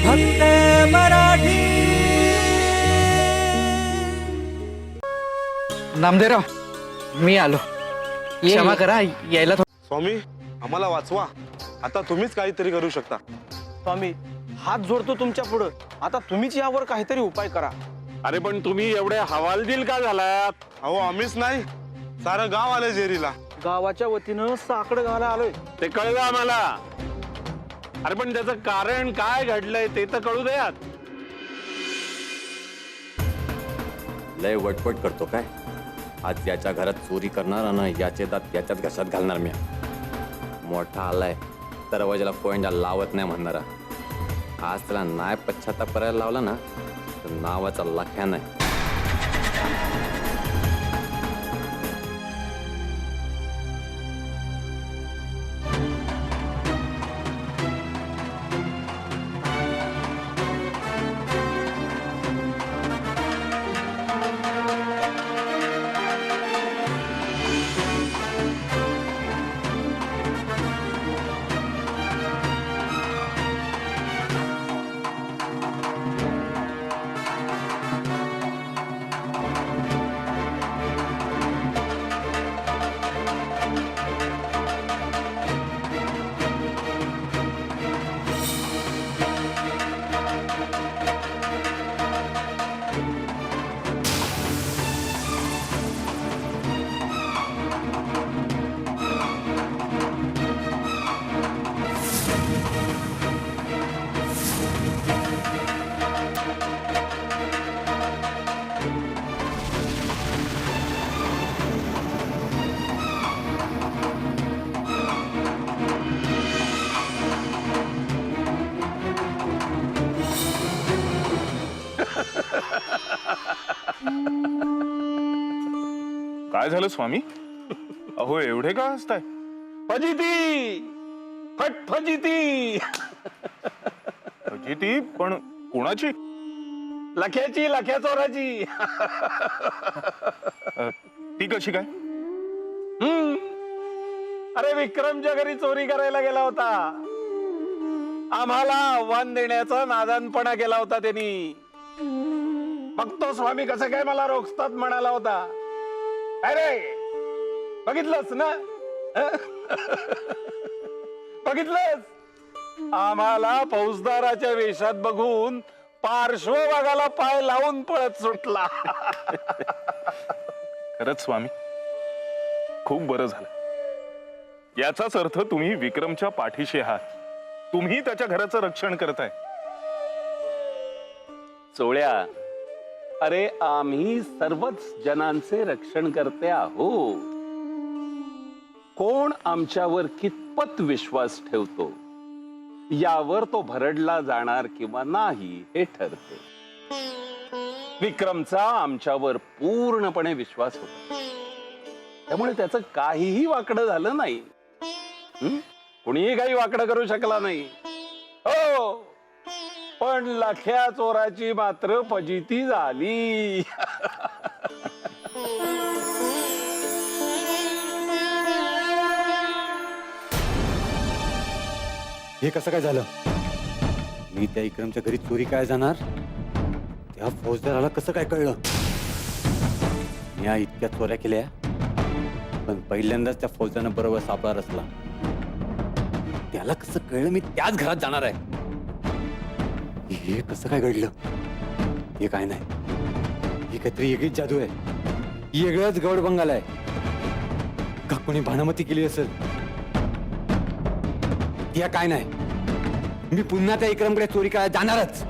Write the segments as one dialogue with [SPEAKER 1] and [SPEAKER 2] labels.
[SPEAKER 1] फक्त मराठी. नामदेवराव मी आलो. क्षमा करा यायला
[SPEAKER 2] स्वामी आम्हाला वाचवा. आता तुम्हीच काहीतरी करू शकता.
[SPEAKER 3] स्वामी हात जोडतो तुमच्या पुढं. आता तुम्हीच यावर काहीतरी उपाय करा.
[SPEAKER 4] अरे पण तुम्ही एवढे हवालदिल का झालात?
[SPEAKER 2] अहो आम्हीच नाही. सारं गाव आलं जेरीला.
[SPEAKER 3] गावाच्या वतीनं साकडं घालायला आलोय.
[SPEAKER 4] ते कळलं आम्हाला. अरे पण त्याचं कारण काय घडलंय ते तर कळू द्यात.
[SPEAKER 5] लय वटवट करतो काय? आज याच्या घरात चोरी करणार ना याचे दात याच्यात घशात घालणार मी. मोठा आलाय दरवाजाला कोयंडा लावत नाही म्हणणारा. आज त्याला नाय पश्चाताप करायला लावला ना तर नावाचा लख्या नाही.
[SPEAKER 6] काय झालं स्वामी? अहो एवढे का हसताय?
[SPEAKER 4] फजिती! फटफजिती
[SPEAKER 6] म्हणजे ती पण कोणाची?
[SPEAKER 4] लख्याची लख्या चोराची.
[SPEAKER 6] अ, ती कशी काय?
[SPEAKER 4] हम्म. अरे विक्रमच्या घरी चोरी करायला गेला होता. आम्हाला आव्हान देण्याचा नादानपणा केला होता त्यांनी. मग तो स्वामी कसं काय मला रोखतात म्हणाला होता. अरे! बघितलंस ना? बघितलंस? आम्हाला फौजदाराच्या वेशात बघून पार्श्वभागाला पाय लावून पळत सुटला.
[SPEAKER 6] खरंच स्वामी. खूप बरं झालं. याचाच अर्थ तुम्ही विक्रमच्या पाठीशी आहात. तुम्ही त्याच्या घराचं रक्षण करताय.
[SPEAKER 4] चोळ्या अरे आम्ही सर्वच जनांचे रक्षण करते आहोत. कोण आमच्यावर कितपत विश्वास ठेवतो? यावर तो भरडला जाणार किंवा नाही हे ठरते. विक्रमचा आमच्यावर पूर्णपणे विश्वास होता. त्यामुळे त्याचं काहीही वाकडं झालं नाही. हं? कुणीही काही वाकडं करू शकला नाही. पण लख्या चोराची मात्र फजिती झाली.
[SPEAKER 5] हे कसं काय झालं? मी त्या इक्रमच्या घरी चोरी काय जाणार? त्या फौजदाराला कसं काय कळलं? या इतक्या चोऱ्या केल्या पण पहिल्यांदाच त्या फौजदारानं बरोबर सापळा रचला. त्याला कसं कळलं मी त्याच घरात जाणार आहे? हे कसं काय घडलं? हे काय नाही. ही काहीतरी वेगळीच जादू आहे. वेगळाच गौड बंगाल आहे. का कोणी भानामती केली असेल? या काय नाही. मी पुन्हा त्या इक्रमकडे चोरी करायला जाणारच.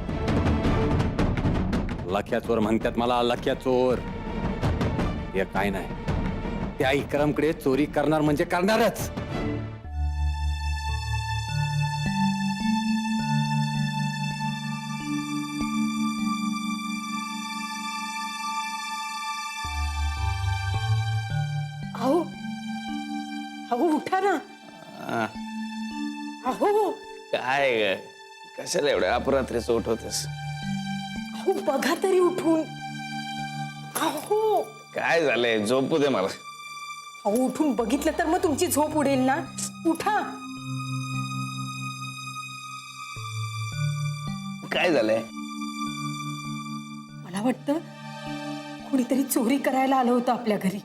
[SPEAKER 5] लख्या चोर म्हणतात मला लख्या चोर. या काय नाही. त्या इक्रमकडे चोरी करणार म्हणजे करणारच.
[SPEAKER 7] कशाला एवढ्या अपरात्रीचं उठवतेस
[SPEAKER 8] अहो बघा तरी उठून. अहो.
[SPEAKER 7] काय झालंय? झोपू दे मला.
[SPEAKER 8] अहो उठून बघितलं तर मग तुमची झोप उडेल ना. उठा.
[SPEAKER 7] काय झालंय?
[SPEAKER 8] मला वाटतं कुणीतरी चोरी करायला आलं होतं आपल्या घरी.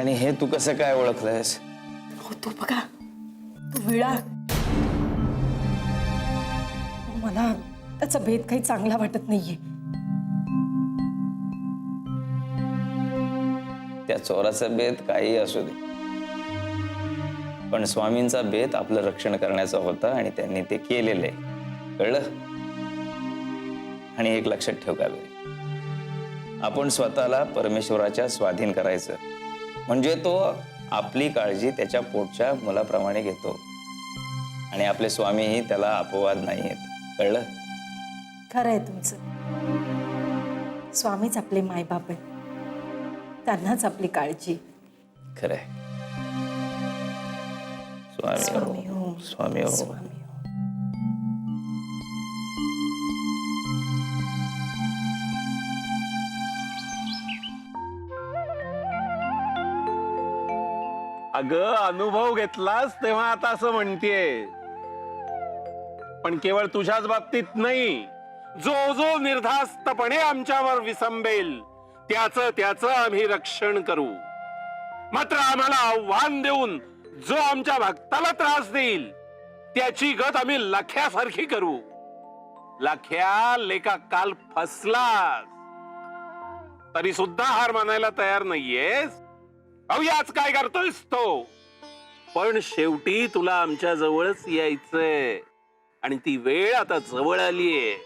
[SPEAKER 7] आणि हे तू कसं काय ओळखलंयस?
[SPEAKER 8] हो तो बघा. तो विळा. मला त्याचा भेद काही चांगला वाटत नाहीये.
[SPEAKER 7] त्या चोराचा भेद काही असू दे. पण स्वामींचा बेत आपलं रक्षण करण्याचा होता आणि त्यांनी ते केलेलं आहे. कळलं? आणि एक लक्षात ठेव कावेरी आपण स्वतःला परमेश्वराच्या स्वाधीन करायचं. म्हणजे तो आपली काळजी त्याच्या पोटच्या मुलाप्रमाणे घेतो. आणि आपले स्वामीही त्याला अपवाद नाही आहेत कळलं?
[SPEAKER 8] खरं आहे तुमचं. स्वामीच आपले मायबाप आहेत. त्यांनाच आपली काळजी.
[SPEAKER 7] खरंय. स्वामी
[SPEAKER 8] स्वामी
[SPEAKER 7] हो स्वामी हो.
[SPEAKER 8] स्वामी हो.
[SPEAKER 4] अगं अनुभव घेतलास तेव्हा आता असं म्हणतीये. पण केवळ तुझ्याच बाबतीत नाही. जो जो निर्धास्तपणे आमच्यावर विसंबेल त्याच त्याच आम्ही रक्षण करू. मात्र आम्हाला आव्हान देऊन जो आमच्या भक्ताला त्रास देईल त्याची गत आम्ही लख्यासारखी करू. लख्या लेका काल फसला तरी सुद्धा हार मानायला तयार नाहीयेस. अहो याच काय करतोयस तो? पण शेवटी तुला आमच्या जवळच यायचंय. आणि ती वेळ आता जवळ आलीये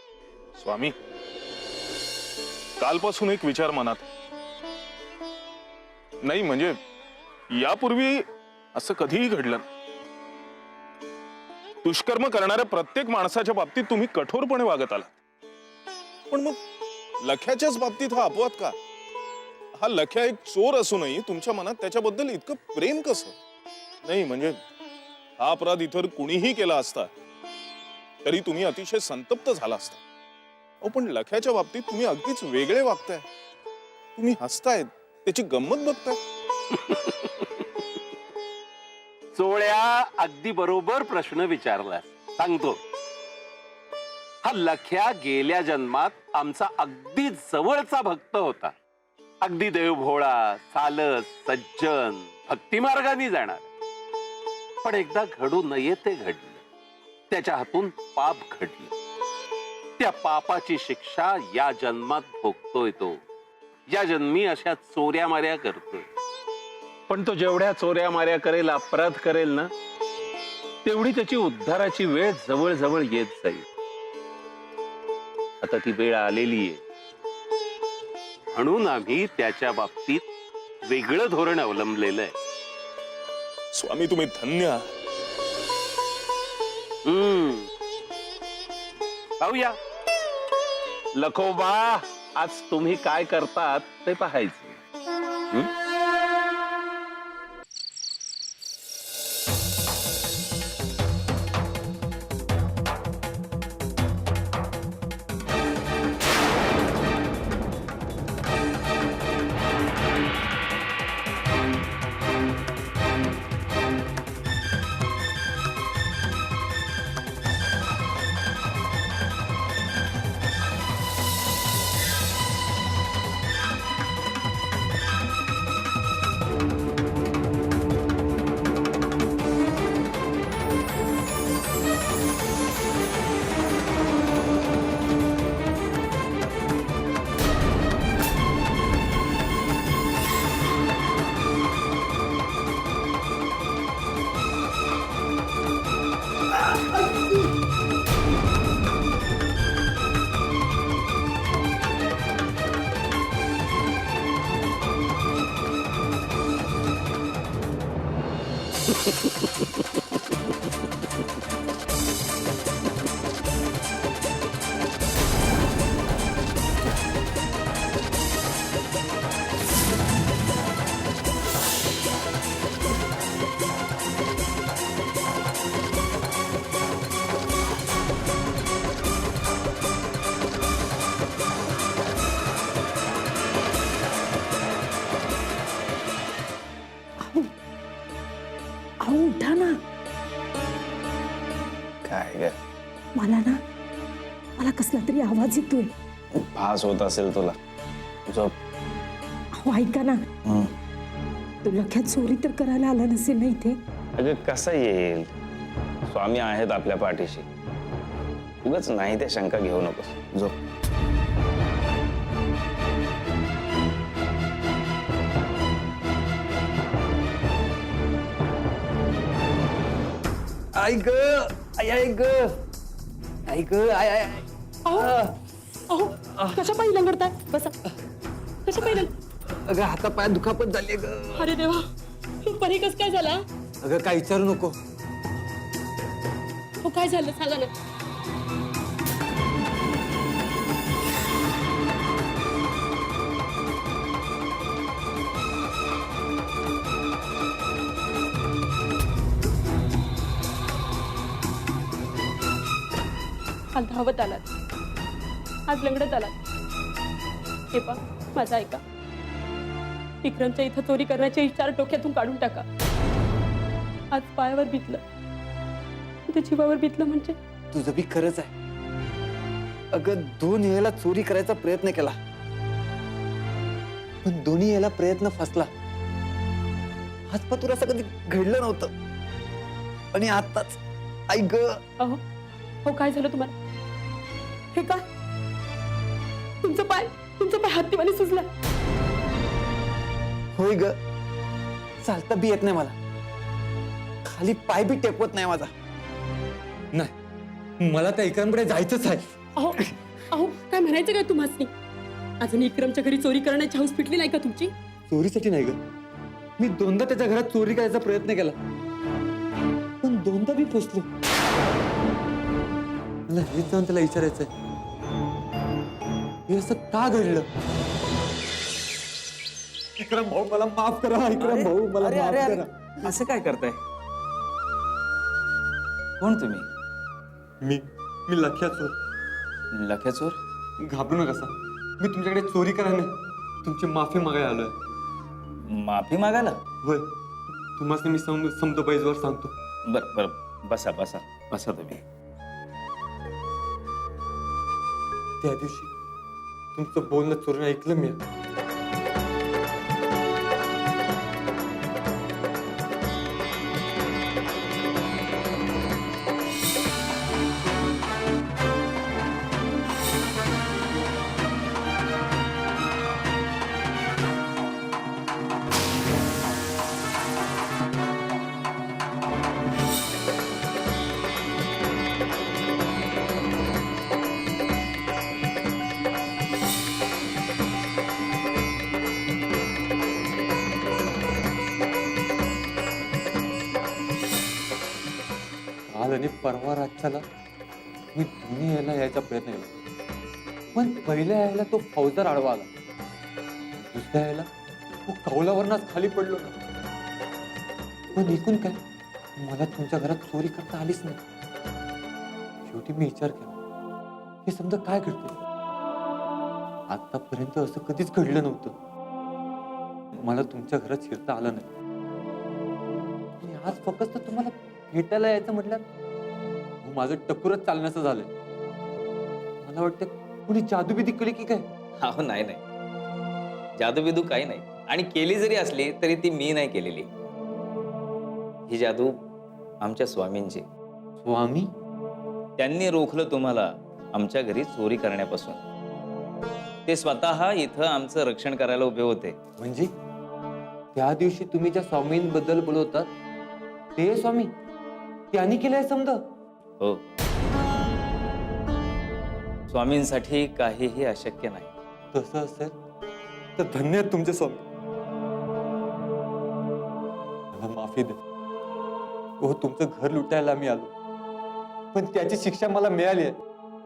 [SPEAKER 6] स्वामी कालपासून एक विचार मनात. नाही म्हणजे यापूर्वी असं कधीही घडलं दुष्कर्म करणाऱ्या प्रत्येक माणसाच्या बाबतीत तुम्ही कठोरपणे वागत आलात. पण मग लख्याच्याच बाबतीत हा अपवाद का? हा लख्या एक चोर असूनही तुमच्या मनात त्याच्याबद्दल इतकं प्रेम कसं? नाही म्हणजे हा अपराध इतर कुणीही केला असता तरी तुम्ही अतिशय संतप्त झाला असता. अहो पण लख्याच्या बाबतीत तुम्ही अगदीच वेगळे वागताय. तुम्ही हसताय त्याची गंमत बघताय.
[SPEAKER 4] चोळ्या अगदी बरोबर प्रश्न विचारला सांगतो. हा लख्या गेल्या जन्मात आमचा अगदी जवळचा भक्त होता. अगदी देवभोळा सालस सज्जन भक्तिमार्गाने जाणार. पण एकदा घडू नये ते घडलं. त्याच्या हातून पाप घडलं. त्या पापाची शिक्षा या जन्मात भोगतोय तो. या जन्मी अशा चोऱ्या माऱ्या करतोय. पण तो जेवढ्या चोऱ्या माऱ्या करेल अपराध करेल ना तेवढी त्याची उद्धाराची वेळ जवळ जवळ येत जाईल. आता ती वेळ आलेली आहे. म्हणून आम्ही त्याच्या बाबतीत वेगळं धोरण अवलंबलेलं आहे.
[SPEAKER 6] स्वामी तुम्ही धन्य आहात.
[SPEAKER 4] हम्म. पाहूया. लखोबा आज तुम्ही काय करतात ते पाहायचं.
[SPEAKER 8] आवाज येतोय
[SPEAKER 7] भास होत असेल तुला. झोप.
[SPEAKER 8] अहो ऐका ना. तो लख्यात चोरी तर करायला आला नसेल ना इथे?
[SPEAKER 7] अगं कसा येईल? स्वामी आहेत आपल्या पाठीशी. उगाच नाही ते शंका घेऊ नकोस. झोप.
[SPEAKER 1] ऐक आई ऐक ऐक आय आय
[SPEAKER 8] अहो कशा पाहिजे लंगडताय? बसा. कशा पाहिजे
[SPEAKER 1] अगं हातापायात दुखापत झाली ग.
[SPEAKER 8] अरे देवा परी कस काय झाला?
[SPEAKER 5] अगं काय विचारू नको.
[SPEAKER 8] हो काय झालं? सांगा ना. काल धावत आलात. आज लंगडत आलात हे पा माझा ऐका. विक्रमच्या इथं चोरी करण्याचे विचार डोक्यातून काढून टाका. आज पायावर बितलं. ते जीवावर बितलं म्हणजे?
[SPEAKER 1] तुझं बी खरंच आहे. अगं दोन वेळेला चोरी करायचा प्रयत्न केला. पण दोन्ही याला प्रयत्न फसला. आजपासून असं कधी घडलं नव्हतं. आणि आताच ऐक
[SPEAKER 8] अहो हो काय झालं तुम्हाला? हे काय तुमचं पाय तुमचं पाय हत्तीवाने सुजला.
[SPEAKER 1] होय ग. चालता बी येत नाही मला. खाली पाय बी टेकवत नाही माझा.
[SPEAKER 5] नाही मला त्या इकरांकडे जायचंच आहे.
[SPEAKER 8] अहो अहो काय म्हणायचं काय तुम्हाला अजून इक्रमच्या घरी चोरी करण्याची हौस पिटली नाही का तुमची?
[SPEAKER 5] चोरीसाठी नाही ग. मी दोनदा त्याच्या घरात चोरी करायचा प्रयत्न केला. पण दोनदा मी फसलो. मला हेच जाऊन त्याला विचारायचंय. हे असं का घडलं? विक्रम भाऊ मला माफ करा विक्रम भाऊ मला
[SPEAKER 7] अरे
[SPEAKER 5] माफ
[SPEAKER 7] अरे अरे
[SPEAKER 5] करा
[SPEAKER 7] असं काय करताय? कोण तुम्ही?
[SPEAKER 5] मी मी लक्षात चोर
[SPEAKER 7] लख्याचोर?
[SPEAKER 5] घाबरू नका सा मी तुमच्याकडे चोरी करायला नाही. तुमची माफी मागायला आलोय.
[SPEAKER 7] माफी मागायला?
[SPEAKER 5] होय. तुम्हाला मी सम समतो बैजवर सांगतो.
[SPEAKER 7] बर बर. बसा बसा. बसा तुम्ही.
[SPEAKER 5] त्या दिवशी तुमचं बोलणं चोरून ऐकलं मी परवा रातच्याला मी दोन्ही यायला यायचा प्रयत्न केला. पण पहिल्या यायला तो फौजदार आडवा आला. दुसऱ्या यायला तो कौलावरनाच खाली पडलो. ना पण एकूण काय मला तुमच्या घरात चोरी करता आलीच नाही. शेवटी मी विचार केला हे समजा काय घडतं आतापर्यंत असं कधीच घडलं नव्हतं. मला तुमच्या घरात शिरता आलं नाही. आणि आज फक्त तुम्हाला भेटायला यायचं म्हटलं माझं टकुरच चालण्याचं झालंय. मला वाटतं कुणी जादूबिदी केली की काय?
[SPEAKER 7] हो नाही नाही. जादू बिदू काही नाही. आणि केली जरी असली तरी ती मी नाही केलेली. ही जादू आमच्या स्वामींची.
[SPEAKER 5] स्वामी?
[SPEAKER 7] त्यांनी रोखलं तुम्हाला आमच्या घरी चोरी करण्यापासून. ते स्वतः इथं आमचं रक्षण करायला उभे होते.
[SPEAKER 5] म्हणजे? त्या दिवशी तुम्ही ज्या स्वामींबद्दल बोलवतात ते स्वामी? त्यांनी केलंय समजा?
[SPEAKER 7] हो. स्वामींसाठी काहीही अशक्य नाही.
[SPEAKER 5] तसं असेल तर धन्य आहेत तुमचे स्वामी. मला माफी द्या. हो तुमचं घर लुटायला आम्ही आलो. पण त्याची शिक्षा मला मिळाली आहे.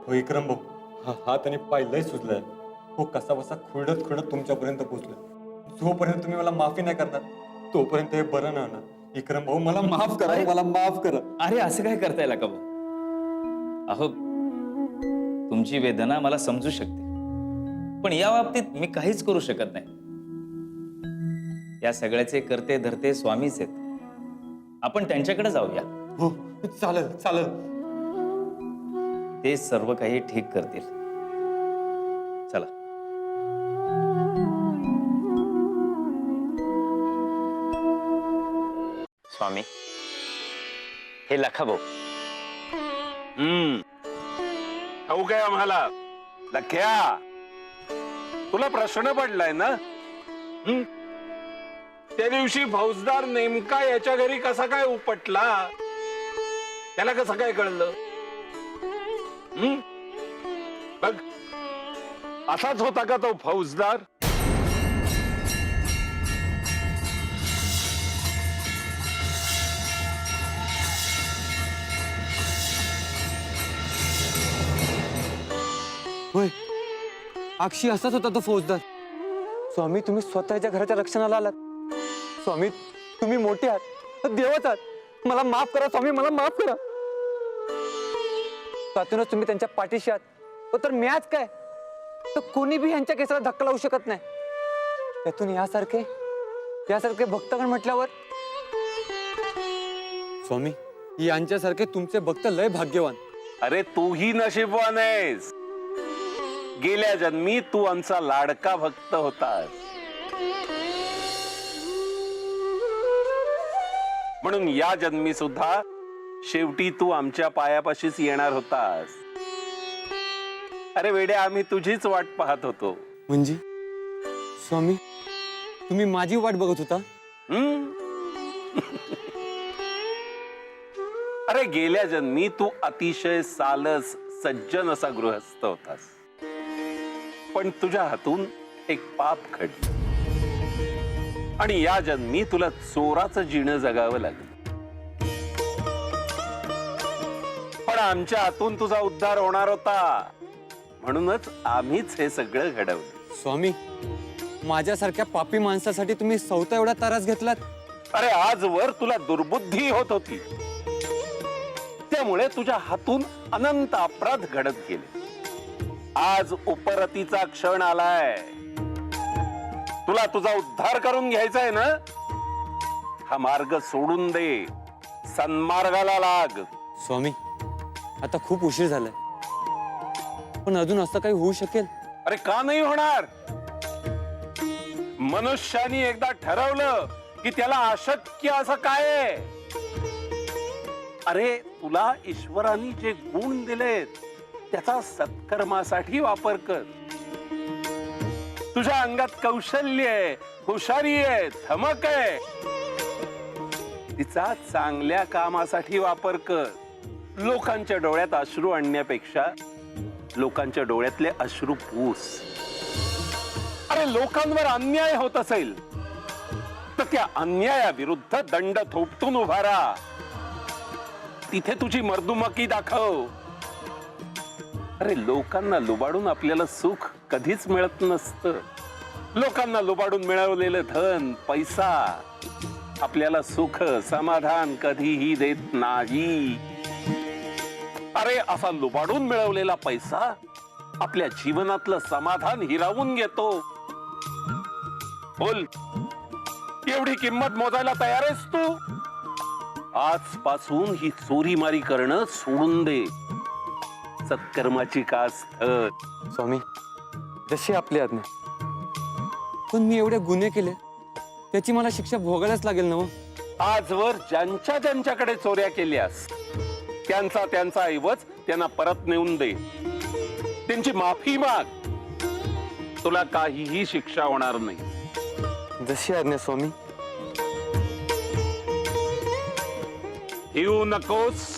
[SPEAKER 5] हो विक्रम भाऊ हा हात आणि पाय लय सुजलाय. हो कसा बसा खुरडत खुरडत तुमच्यापर्यंत पोहोचलोय जोपर्यंत तुम्ही मला माफी नाही करणार तोपर्यंत हे बरं नाही होणार. विक्रम भाऊ मला माफ करा मला माफ करा.
[SPEAKER 7] अरे असं काय करता येईल का भाऊ? अहो तुमची वेदना मला समजू शकते पण या बाबतीत मी काहीच करू शकत नाही. या सगळ्याचे करते धरते स्वामीच आहेत. आपण त्यांच्याकडे जाऊया.
[SPEAKER 5] हो चालेल चालेल.
[SPEAKER 7] ते सर्व काही ठीक करतील. चला. स्वामी हे लखा भाऊ
[SPEAKER 4] हम्म ठाऊक आहे आम्हाला? लख्या तुला प्रश्न पडलाय ना? हम्म? त्या दिवशी फौजदार नेमका याच्या घरी कसा काय उपटला? त्याला कसं काय कळलं? हम्म? बघ असाच होता का तो फौजदार?
[SPEAKER 5] होय. अक्षी असाच होता तो फौजदार. स्वामी तुम्ही स्वतःच्या घराच्या रक्षणाला आलात. स्वामी तुम्ही मोठे आहात. देवच आहात. मला माफ करा स्वामी मला माफ करा. त्यातूनच तुम्ही त्यांच्या पाठीशी आहात. हो, तर मी आज काय? तर कोणी बी यांच्या केसाला धक्का लावू शकत नाही. त्यातून यासारखे यासारखे भक्तगण म्हटल्यावर? स्वामी यांच्यासारखे तुमचे भक्त लय भाग्यवान.
[SPEAKER 4] अरे तूही नशीबवान आहेस. गेल्या जन्मी तू आमचा लाडका भक्त होतास. म्हणून या जन्मी सुद्धा शेवटी तू आमच्या पायापाशीच येणार होतास. अरे वेडे आम्ही तुझीच वाट पाहत होतो.
[SPEAKER 5] म्हणजे? स्वामी तुम्ही माझी वाट बघत होता?
[SPEAKER 4] हम्म? अरे गेल्या जन्मी तू अतिशय सालस सज्जन असा गृहस्थ होतास. पण तुझ्या हातून एक पाप घडलं. आणि या जन्मी तुला चोराचं जिणं जगावं लागलं. पण आमच्या हातून तुझा उद्धार होणार होता. म्हणूनच आम्हीच हे सगळं घडवलं.
[SPEAKER 5] स्वामी माझ्यासारख्या पापी माणसासाठी तुम्ही सौता एवढा तारास घेतलात?
[SPEAKER 4] अरे आजवर तुला दुर्बुद्धी होत होती. त्यामुळे तुझ्या हातून अनंत अपराध घडत गेले. आज उपरतीचा क्षण आलाय. तुला तुझा उद्धार करून घ्यायचा आहे ना? हा मार्ग सोडून दे. सन्मार्गाला लाग.
[SPEAKER 5] स्वामी आता खूप उशीर झालाय. पण अजून असं काही होऊ शकेल?
[SPEAKER 4] अरे का नाही होणार? मनुष्यानी एकदा ठरवलं की त्याला अशक्य असं काय अरे तुला ईश्वराने जे गुण दिलेत त्याचा सत्कर्मासाठी वापर कर. तुझ्या अंगात कौशल्य आहे हुशारी आहे धमक आहे. तिचा चांगल्या कामासाठी वापर कर. लोकांच्या डोळ्यात अश्रू आणण्यापेक्षा लोकांच्या डोळ्यातले अश्रू पूस. अरे लोकांवर अन्याय होत असेल तर त्या अन्यायाविरुद्ध दंड थोपटून उभारा. तिथे तुझी मर्दुमकी दाखव. अरे लोकांना लुबाडून आपल्याला सुख कधीच मिळत नसतं. लोकांना लुबाडून मिळवलेलं धन पैसा आपल्याला सुख समाधान कधीही देत नाही. अरे असा लुबाडून मिळवलेला पैसा आपल्या जीवनातलं समाधान हिरावून घेतो. बोल एवढी किंमत मोजायला तयार आहेस तू? आजपासून ही चोरीमारी करणं सोडून दे. सत्कर्माची कास धर
[SPEAKER 5] स्वामी जशी आपली आज्ञा. पण मी एवढे गुन्हे केले त्याची मला शिक्षा भोगायलाच लागेल ना हो?
[SPEAKER 4] आजवर ज्यांच्या ज्यांच्याकडे चोऱ्या केल्यास त्यांचा त्यांचा ऐवज त्यांना परत नेऊन दे. त्यांची माफी माग. तुला काहीही शिक्षा होणार नाही.
[SPEAKER 5] जशी आज्ञा स्वामी.
[SPEAKER 4] येऊ नकोस.